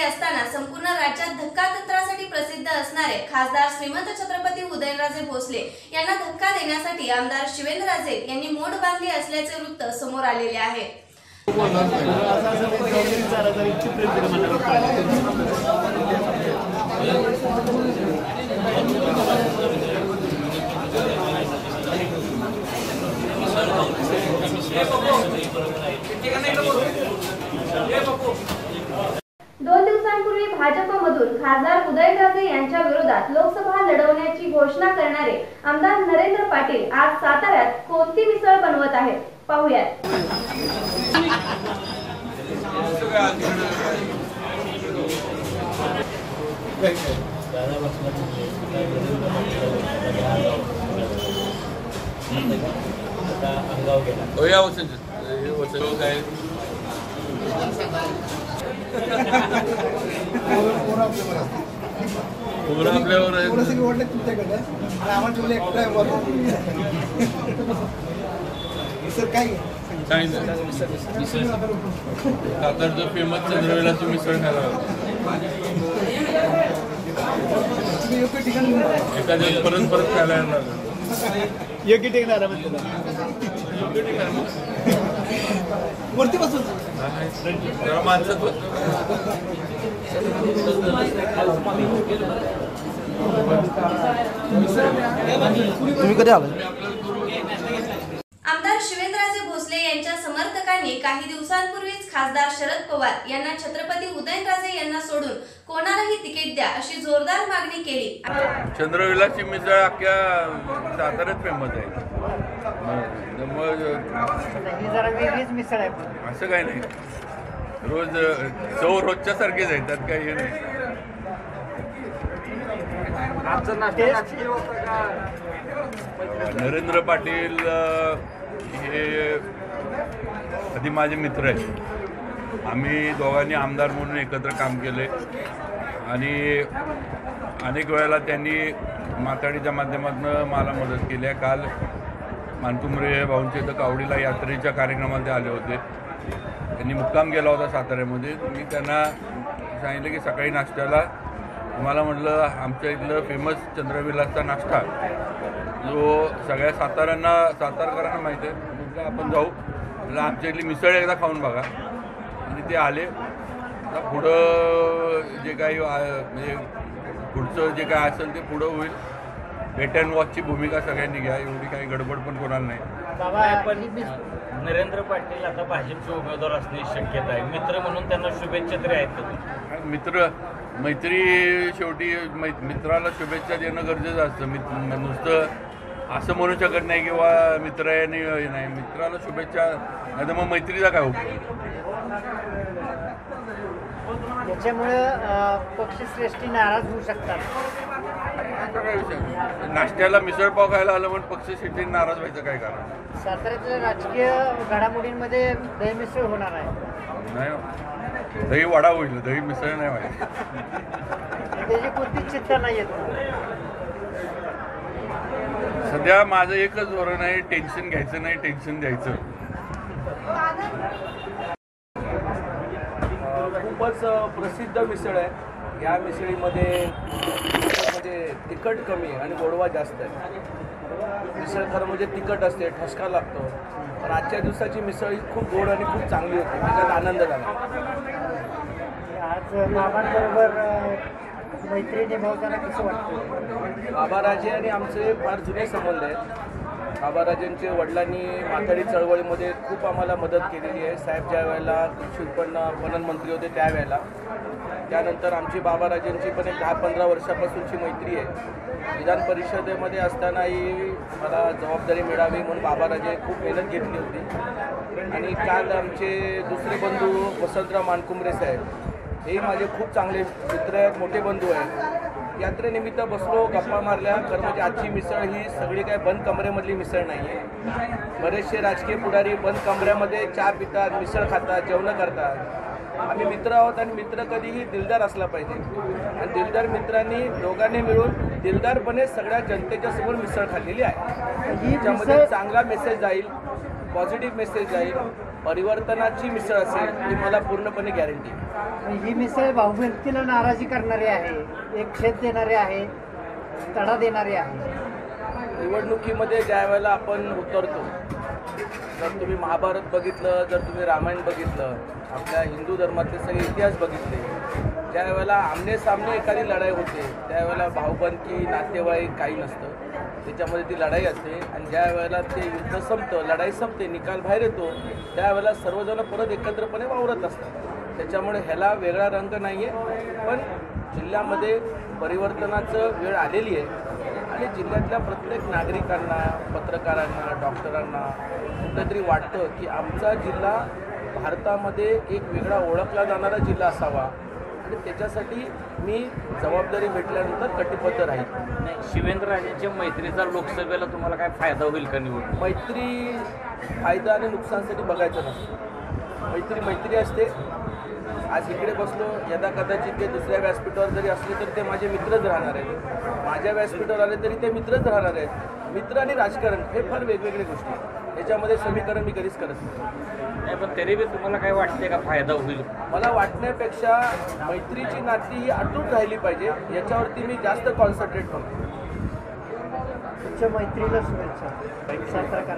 मंत्री असताना संपूर्ण राज्यात धक्कातंत्रासाठी प्रसिद्ध असणारे खासदार श्रीमंत छत्रपती उदयनराजे भोसले यांना धक्का देण्यासाठी आमदार शिवेंद्रराजे यांनी मोड बांधली असल्याचे वृत्त समोर आलेले आहे. ठिकाणी भाजपमधून खासदार उदयनराजे यांच्या विरोधात लोकसभा लढवण्याची घोषणा करणारे आमदार नरेंद्र पाटील आज साताऱ्यात कोणती मिसळ बनवत आहेत? पाहूयात. हो या वसंत हे वसंत काय पोरं आपल्यावर आहेत. थोडंसं तुमच्याकडे. आणि आम्हाला ठेवलं एकटं वरून सर काय सांगितलं फेमस चंद्रवेलाची मिसळ खायला हवी. तुम्ही योग्य ठिकाणी एका दिवस परत परत खायला येणार योग्य ठिकाणी. वरती बसून तुम्ही कधी आला आमदार शिवेंद्रराजे भोसले यांच्या समर्थकांनी काही दिवसांपूर्वीच खासदार शरद पवार यांना छत्रपती उदयनराजे यांना सोडून कोणालाही तिकीट द्या अशी जोरदार मागणी केली. चंद्रवेलाची मिसळ अख्ख्या साताऱ्यात फेमस आहे. त्यामुळे जरा वेगळीच मिसळ आहे. असं काही नाही. रोज चव रोजच्या सारखीच आहे त्यात काही हे नाही. नरेंद्र पाटील अ, हे आधी माझे मित्र आहेत. आम्ही दोघांनी आमदार म्हणून एकत्र काम केले. आणि अनेक वेळेला त्यांनी माताडीच्या माध्यमातून मला मदत केली आहे. काल मानकुमरे भाऊंच्या इथं कावडीला यात्रेच्या कार्यक्रमाला ते आले होते. त्यांनी मुक्काम केला होता साताऱ्यामध्ये. मी त्यांना सांगितलं की सकाळी नाश्त्याला तुम्हाला म्हटलं आमच्या इथलं फेमस चंद्रविलासचा नाश्ता. जो सगळ्या साताऱ्यांना सातारकरांना माहीत आहे. म्हटलं आपण जाऊ. म्हटलं आमच्या इथली मिसळ एकदा खाऊन बघा. आणि ते आले. आता पुढं जे काही म्हणजे पुढचं जे काय असेल ते पुढं होईल. वेट अँड वॉचची भूमिका सगळ्यांनी घ्या एवढी काही गडबड पण कोणाला नाही. बाबा पण नरेंद्र पाटील आता भाजपचे उमेदवार असण्याची शक्यता आहे. मित्र म्हणून त्यांना शुभेच्छा तरी आहेत मित्र मैत्री शेवटी मै मित्राला शुभेच्छा देणं गरजेचं असतं. मित्र नुसतं असं म्हणू शकत नाही किंवा मित्र आहे आणि हे नाही. मित्राला शुभेच्छा नाही तर मग मैत्रीचा काय उपयोग? त्याच्यामुळं पक्षश्रेष्ठी नाराज होऊ शकतात. असा काय विषय. नाश्त्याला मिसळपाव खायला आलं पण पक्ष शेट्टी नाराज व्हायचं काय कारण? साताऱ्याच्या राजकीय घडामोडींमध्ये दहमिसळ होणार आहे. नाही हो. दही वडा होईल दही मिसळ नाही व्हायची त्याची कोणतीच चिंता नाही येत. सध्या माझं एकच धोरण आहे टेन्शन घ्यायचं नाही टेन्शन द्यायचं. खूपच प्रसिद्ध मिसळ आहे. या मिसळीमध्ये म्हणजे तिखट कमी आहे आणि गोडवा जास्त आहे. मिसळ खरं म्हणजे तिखट असते ठसका लागतो. पण आजच्या दिवसाची मिसळ ही खूप गोड आणि खूप चांगली होती. त्याच्यात आनंद झाला. आज मैत्री निभावताना कसं वाटतं बाबाराजे आणि आमचे फार जुने संबंध आहेत. बाबाराजेंचे वडिलांनी माथाडी चळवळीमध्ये खूप आम्हाला मदत केलेली आहे. साहेब ज्या वेळेला कृषी उत्पन्न पणन मंत्री होते त्यावेळेला. त्यानंतर आमची बाबाराजेंची पण एक दहा पंधरा वर्षापासूनची मैत्री आहे. विधान परिषदेमध्ये असतानाही मला जबाबदारी मिळावी म्हणून बाबाराजे खूप मेहनत घेतली होती. आणि काल आमचे दुसरे बंधू वसंतराव मानकुंबरे साहेब हे माझे खूप चांगले मित्र आहेत मोठे बंधू आहेत. यात्रेनिमित्त बसलो गप्पा मारल्या. खरं म्हणजे आजची मिसळ ही सगळी काय बंद कमरेमधली मिसळ नाही आहे बरेचसे राजकीय पुढारी बंद कमऱ्यामध्ये चहा पितात मिसळ खातात जेवणं करतात. आम्ही मित्र आहोत आणि मित्र कधीही दिलदार असला पाहिजे. आणि दिलदार मित्रांनी दोघांनी मिळून दिलदारपणे सगळ्या जनतेच्या समोर मिसळ खाल्लेली आहे. त्याच्यामध्ये चांगला मेसेज जाईल पॉझिटिव्ह मेसेज जाईल. परिवर्तनाची मिसळ असेल ही मला पूर्णपणे गॅरंटी ही मिसळ भाऊबंदकीला नाराजी करणारी आहे एक छेद देणारे आहे तडा देणारे आहे. निवडणुकीमध्ये ज्या वेळेला आपण उतरतो जर तुम्ही महाभारत बघितलं जर तुम्ही रामायण बघितलं आपल्या हिंदू धर्मातले सगळे इतिहास बघितले ज्या वेळेला आमने सामने एखादी लढाई होते त्यावेळेला भाऊबंदकी नातेवाईक काही नसतं. त्याच्यामध्ये ती लढाई असते आणि ज्या वेळेला ते युद्ध संपतं लढाई संपते निकाल बाहेर येतो त्यावेळेला सर्वजण परत एकत्रपणे वावरत असतात. त्याच्यामुळे ह्याला वेगळा रंग नाही आहे पण जिल्ह्यामध्ये परिवर्तनाचं वेळ आलेली आहे. आणि जिल्ह्यातल्या प्रत्येक नागरिकांना पत्रकारांना डॉक्टरांना कुठेतरी वाटतं की आमचा जिल्हा भारतामध्ये एक वेगळा ओळखला जाणारा जिल्हा असावा. आणि त्याच्यासाठी मी जबाबदारी भेटल्यानंतर कटिबद्ध राहील नाही शिवेंद्रराजेंच्या मैत्रीचा लोकसभेला तुम्हाला काय फायदा होईल का निवडून? मैत्री फायदा आणि नुकसानसाठी बघायचं नसतं. मैत्री मैत्री असते. आज इकडे बसलो यदा कदाचित ते दुसऱ्या व्यासपीठावर जरी असले तर ते माझे मित्रच राहणार आहेत. माझ्या व्यासपीठावर आले तरी ते मित्रच राहणार आहेत. मित्र आणि राजकारण हे फार वेगवेगळे गोष्टी आहेत. याच्यामध्ये समीकरण मी कधीच करत नाही. नाही पण तरी बी तुम्हाला काय वाटते का फायदा होईल? मला वाटण्यापेक्षा मैत्रीची नाती ही अटूट राहिली पाहिजे. याच्यावरती मी जास्त कॉन्सन्ट्रेट करतो. तुमच्या मैत्रीला शुभेच्छा. सातारा